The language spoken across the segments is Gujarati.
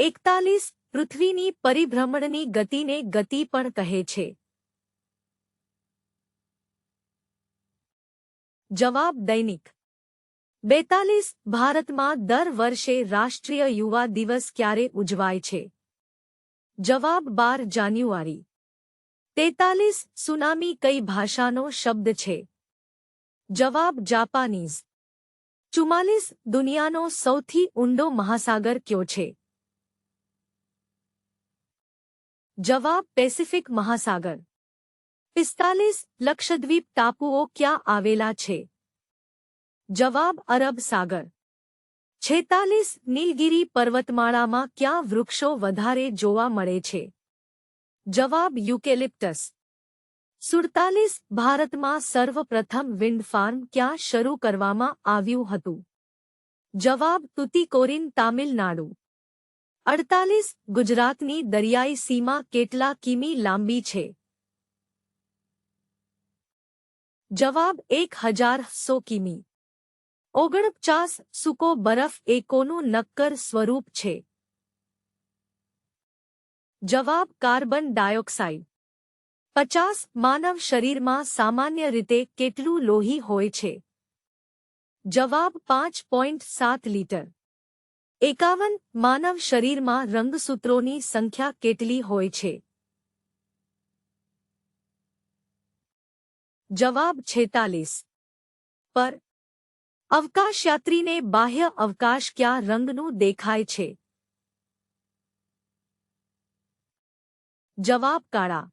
એકતાલીસ પૃથ્વીની પરિભ્રમણની ગતિને ગતિ પણ કહે છે. જવાબ દૈનિક. બેતાલીસ ભારતમાં દર વર્ષે રાષ્ટ્રીય યુવા દિવસ ક્યારે ઉજવાય છે? જવાબ બાર જાન્યુઆરી. તેતાલીસ સુનામી કઈ ભાષાનો શબ્દ છે? જવાબ જાપાનીઝ. ચુમ્માલીસ દુનિયાનો સૌથી ઊંડો મહાસાગર કયો છે? જવાબ પેસિફિક મહાસાગર. પિસ્તાલીસ લક્ષદ્વીપ ટાપુઓ ક્યાં આવેલા છે? જવાબ અરબ સાગર. છેતાલીસ નીલગિરી પર્વતમાળામાં ક્યાં વૃક્ષો વધારે જોવા મળે છે? જવાબ યુકેલિપ્ટસ. સુડતાલીસ ભારતમાં સર્વપ્રથમ વિન્ડ ફાર્મ ક્યાં શરૂ કરવામાં આવ્યું હતું? જવાબ તુતિકોરિન તામિલનાડુ. અડતાલીસ ગુજરાતની દરિયાઈ સીમા કેટલા કિમી લાંબી છે? જવાબ એક હજાર સો કિમી. ઓગણપચાસ સૂકો બરફ એકોનું નક્કર સ્વરૂપ છે? જવાબ કાર્બન ડાયોક્સાઇડ. પચાસ માનવ શરીરમાં સામાન્ય રીતે કેટલું લોહી હોય છે? જવાબ પાંચ પોઈન્ટ સાત લીટર. એકાવન માનવ શરીરમાં રંગસૂત્રોની સંખ્યા કેટલી હોય છે? જવાબ છેતાલીસ. પર, અવકાશયાત્રીને બાહ્ય અવકાશ ક્યાં રંગનું દેખાય છે? જવાબ કાળા.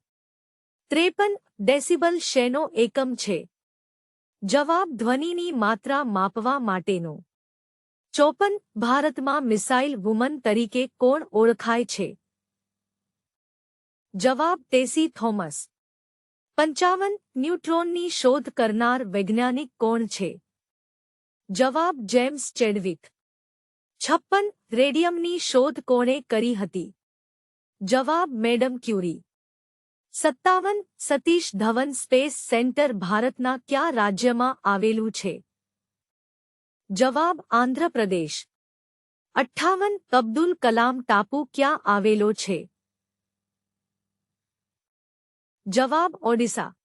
ત્રેપન ડેસિબલ શેનો એકમ છે? જવાબ ધ્વનિની માત્રા માપવા માટેનો. ચોપન, ભારતમાં મિસાઇલ વુમન તરીકે કોણ ઓળખાય છે? જવાબ તેસી થોમસ. પંચાવન, ન્યુટ્રોનની શોધ કરનાર વૈજ્ઞાનિક કોણ છે? જવાબ, જેમ્સ ચેડવિક. છપ્પન, રેડિયમની શોધ કોણે કરી હતી? જવાબ, મેડમ ક્યુરી. સત્તાવન, સતીશ ધવન સ્પેસ સેન્ટર ભારતના કયા રાજ્યમાં આવેલું છે? જવાબ આંધ્રપ્રદેશ અઠ્ઠાવન અબ્દુલ કલામ ટાપુ ક્યાં આવેલો છે? જવાબ ઓડિશા.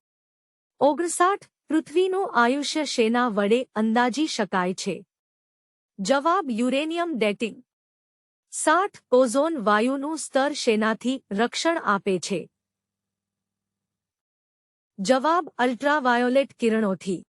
ઓગણસાઠ પૃથ્વીનું આયુષ્ય શેના વડે અંદાજી શકાય છે? જવાબ યુરેનિયમ ડેટિંગ. સાઠ ઓઝોન વાયુનું સ્તર શેનાથી રક્ષણ આપે છે? જવાબ અલ્ટ્રાવાયોલેટ કિરણોથી.